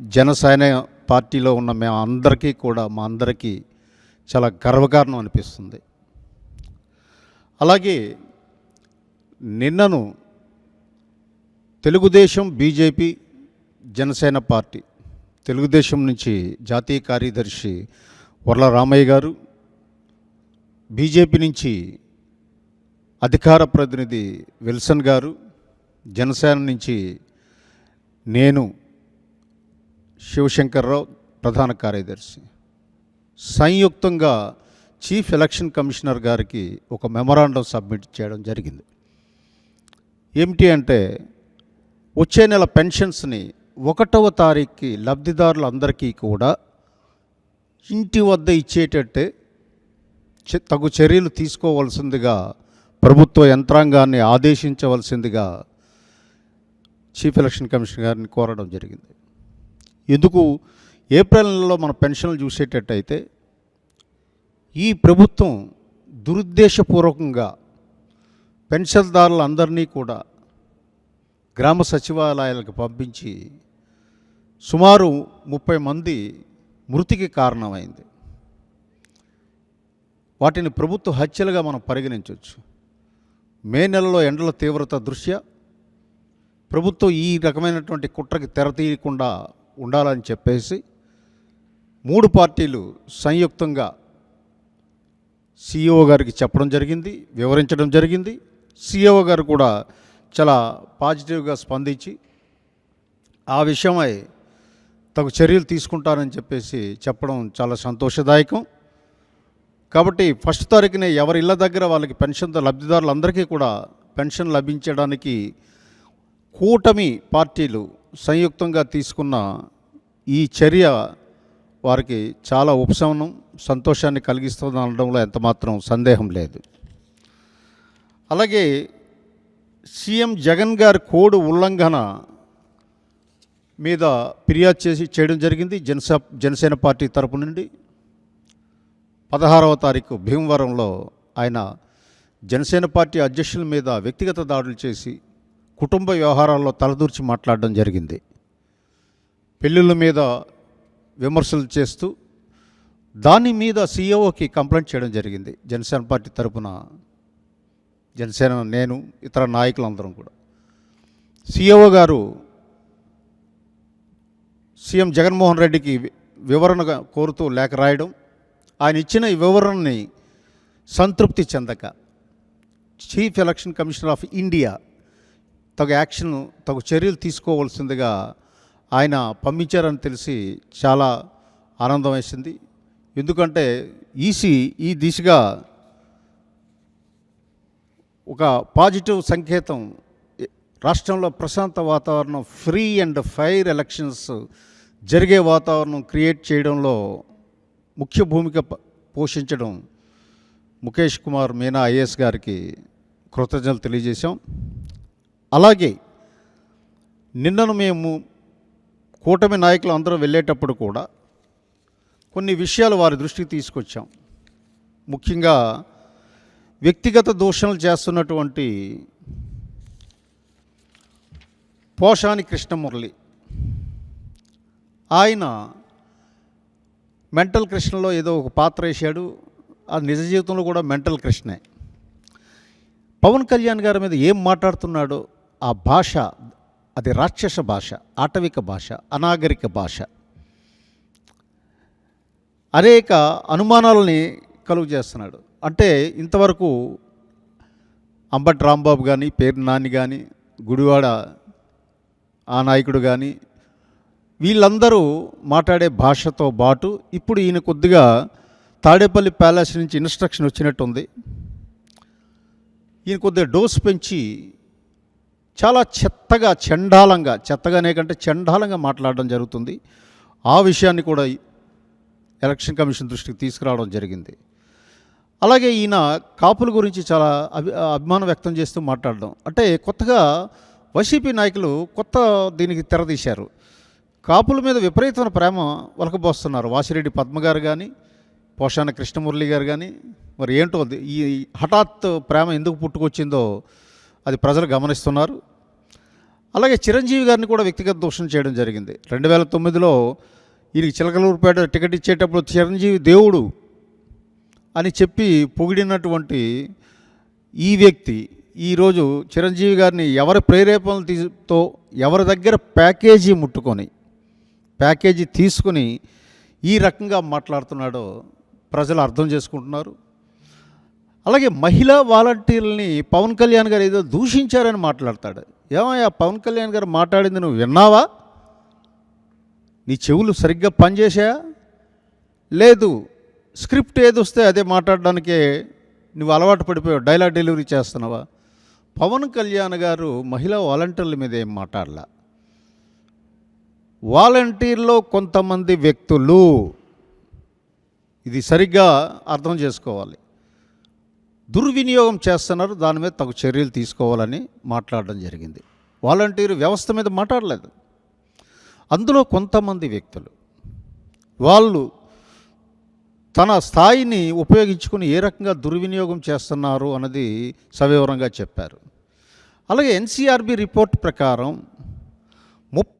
జనసేన పార్టీలో ఉన్న మేము అందరికీ కూడా మా అందరికీ చాలా గర్వకారణం అనిపిస్తుంది. అలాగే నిన్నను తెలుగుదేశం బీజేపీ జనసేన పార్టీ తెలుగుదేశం నుంచి జాతీయ కార్యదర్శి వర్ల రామయ్య గారు బీజేపీ నుంచి అధికార ప్రతినిధి విల్సన్ గారు జనసేన నుంచి నేను శివశంకర్రావు ప్రధాన కార్యదర్శి. సంయుక్తంగా చీఫ్ ఎలక్షన్ కమిషనర్ గారికి ఒక మెమరాండం సబ్మిట్ చేయడం జరిగింది. ఏమిటి అంటే వచ్చే నెల పెన్షన్స్ని ఒకటవ తారీఖుకి లబ్ధిదారులందరికీ కూడా ఇంటి వద్ద ఇచ్చేటట్టే తగు చర్యలు తీసుకోవాల్సిందిగా ప్రభుత్వ యంత్రాంగాన్ని ఆదేశించవలసిందిగా చీఫ్ ఎలక్షన్ కమిషనర్ గారిని కోరడం జరిగింది. ఎందుకు ఏప్రిల్ నెలలో మన పెన్షన్లు చూసేటట్టయితే ఈ ప్రభుత్వం దురుద్దేశపూర్వకంగా పెన్షన్దారులందరినీ కూడా గ్రామ సచివాలయాలకు పంపించి సుమారు ముప్పై మంది మృతికి కారణమైంది. వాటిని ప్రభుత్వ హత్యలుగా మనం పరిగణించవచ్చు. మే నెలలో ఎండల తీవ్రత దృష్ట్యా ప్రభుత్వం ఈ రకమైనటువంటి కుట్రకి తెర తీయకుండా ఉండాలని చెప్పేసి మూడు పార్టీలు సంయుక్తంగా సిఇఓ గారికి చెప్పడం జరిగింది వివరించడం జరిగింది. సిఇఓ గారు కూడా చాలా పాజిటివ్గా స్పందించి ఆ విషయమై తగు చర్యలు తీసుకుంటారని చెప్పేసి చెప్పడం చాలా సంతోషదాయకం. కాబట్టి ఫస్ట్ తారీఖునే ఎవరి ఇళ్ళ దగ్గర వాళ్ళకి పెన్షన్ లబ్ధిదారులందరికీ కూడా పెన్షన్ లభించడానికి కూటమి పార్టీలు సంయుక్తంగా తీసుకున్న ఈ చర్య వారికి చాలా ఉపశమనం సంతోషాన్ని కలిగిస్తుంది అనడంలో ఎంతమాత్రం సందేహం లేదు. అలాగే సీఎం జగన్ గారి కోడ్ ఉల్లంఘన మీద ఫిర్యాదు చేసి చేయడం జరిగింది. జనస జనసేన పార్టీ తరపు నుండి పదహారవ తారీఖు భీమవరంలో ఆయన జనసేన పార్టీ అధ్యక్షుల మీద వ్యక్తిగత దాడులు చేసి కుటుంబ వ్యవహారాల్లో తలదూర్చి మాట్లాడడం జరిగింది. పెళ్ళిళ్ళ మీద విమర్శలు చేస్తూ దాని మీద సీఈఓకి కంప్లైంట్ చేయడం జరిగింది. జనసేన పార్టీ తరపున జనసేన నేను ఇతర నాయకులందరం కూడా. సీఈఓ గారు సీఎం జగన్మోహన్ రెడ్డికి వివరణ కోరుతూ లేఖ రాయడం ఆయన ఇచ్చిన ఈ వివరణని సంతృప్తి చెందక chief election commissioner of India తగు యాక్షన్ తగు చర్యలు తీసుకోవాల్సిందిగా ఆయన పంపించారని తెలిసి చాలా ఆనందం వేసింది ఎందుకంటే ఈసీ ఈ దిశగా ఒక పాజిటివ్ సంకేతం రాష్ట్రంలో ప్రశాంత వాతావరణం ఫ్రీ అండ్ ఫైర్ ఎలక్షన్స్ జరిగే వాతావరణం క్రియేట్ చేయడంలో ముఖ్య భూమిక పోషించడం ముఖేష్ కుమార్ మీనా ఐఏఎస్ గారికి కృతజ్ఞతలు తెలియజేశాం. అలాగే నిన్నను మేము కూటమి నాయకులు అందరూ వెళ్ళేటప్పుడు కూడా కొన్ని విషయాలు వారి దృష్టికి తీసుకొచ్చాం. ముఖ్యంగా వ్యక్తిగత దూషణలు చేస్తున్నటువంటి పోషాని కృష్ణమురళి. ఆయన మెంటల్ కృష్ణలో ఏదో ఒక పాత్ర వేశాడు. ఆ నిజ జీవితంలో కూడా మెంటల్ కృష్ణే. పవన్ కళ్యాణ్ గారి మీద ఏం మాట్లాడుతున్నాడో ఆ భాష అది రాక్షస భాష ఆటవిక భాష అనాగరిక భాష. అనేక అనుమానాలని కలుగు చేస్తున్నాడు. అంటే ఇంతవరకు అంబటి రాంబాబు కానీ పేరు నాని కానీ గుడివాడ ఆ నాయకుడు కానీ వీళ్ళందరూ మాట్లాడే భాషతో పాటు ఇప్పుడు ఈయన కొద్దిగా తాడేపల్లి ప్యాలెస్ నుంచి ఇన్స్ట్రక్షన్ వచ్చినట్టుంది. ఈయన కొద్దిగా డోస్ పెంచి చాలా చెత్తగా చండాలంగా చెత్తగానే కంటే చండాలంగా మాట్లాడడం జరుగుతుంది. ఆ విషయాన్ని కూడా ఎలక్షన్ కమిషన్ దృష్టికి తీసుకురావడం జరిగింది. అలాగే ఈయన కాపుల గురించి చాలా అభి అభిమానం వ్యక్తం చేస్తూ మాట్లాడడం. అంటే కొత్తగా వైసీపీ నాయకులు కొత్త దీనికి తెరదీశారు కాపుల మీద విపరీతమైన ప్రేమ వలకబోస్తున్నారు. వాసిరెడ్డి పద్మ గారు కానీ పోషాన కృష్ణమురళి గారు కానీ మరి ఏంటో ఈ హఠాత్ ప్రేమ ఎందుకు పుట్టుకొచ్చిందో అది ప్రజలు గమనిస్తున్నారు. అలాగే చిరంజీవి గారిని కూడా వ్యక్తిగత దూషణ చేయడం జరిగింది. రెండు వేల తొమ్మిదిలో ఈయనకి చిలకలూరుపేట టికెట్ ఇచ్చేటప్పుడు చిరంజీవి దేవుడు అని చెప్పి పొగిడినటువంటి ఈ వ్యక్తి ఈరోజు చిరంజీవి గారిని ఎవరి ప్రేరేపణలు తీతో ఎవరి దగ్గర ప్యాకేజీ ముట్టుకొని ప్యాకేజీ తీసుకుని ఈ రకంగా మాట్లాడుతున్నాడో ప్రజలు అర్థం చేసుకుంటున్నారు. అలాగే మహిళా వాలంటీర్లని పవన్ కళ్యాణ్ గారు ఏదో దూషించారని మాట్లాడతాడు. ఏమయ్యా పవన్ కళ్యాణ్ గారు మాట్లాడింది నువ్వు విన్నావా? నీ చెవులు సరిగ్గా పనిచేసా లేదు స్క్రిప్ట్ ఏది వస్తే అదే మాట్లాడడానికి నువ్వు అలవాటు పడిపోయావు డైలాగ్ డెలివరీ చేస్తున్నావా? పవన్ కళ్యాణ్ గారు మహిళా వాలంటీర్ల మీద ఏం మాట్లాడలా? వాలంటీర్లో కొంతమంది వ్యక్తులు ఇది సరిగ్గా అర్థం చేసుకోవాలి. దుర్వినియోగం చేస్తున్నారు. దాని మీద తగు చర్యలు తీసుకోవాలని మాట్లాడడం జరిగింది. వాలంటీర్ వ్యవస్థ మీద మాట్లాడలేదు. అందులో కొంతమంది వ్యక్తులు వాళ్ళు తన స్థాయిని ఉపయోగించుకుని ఏ రకంగా దుర్వినియోగం చేస్తున్నారు అన్నది సవివరంగా చెప్పారు. అలాగే ఎన్సీఆర్బి రిపోర్ట్ ప్రకారం ముప్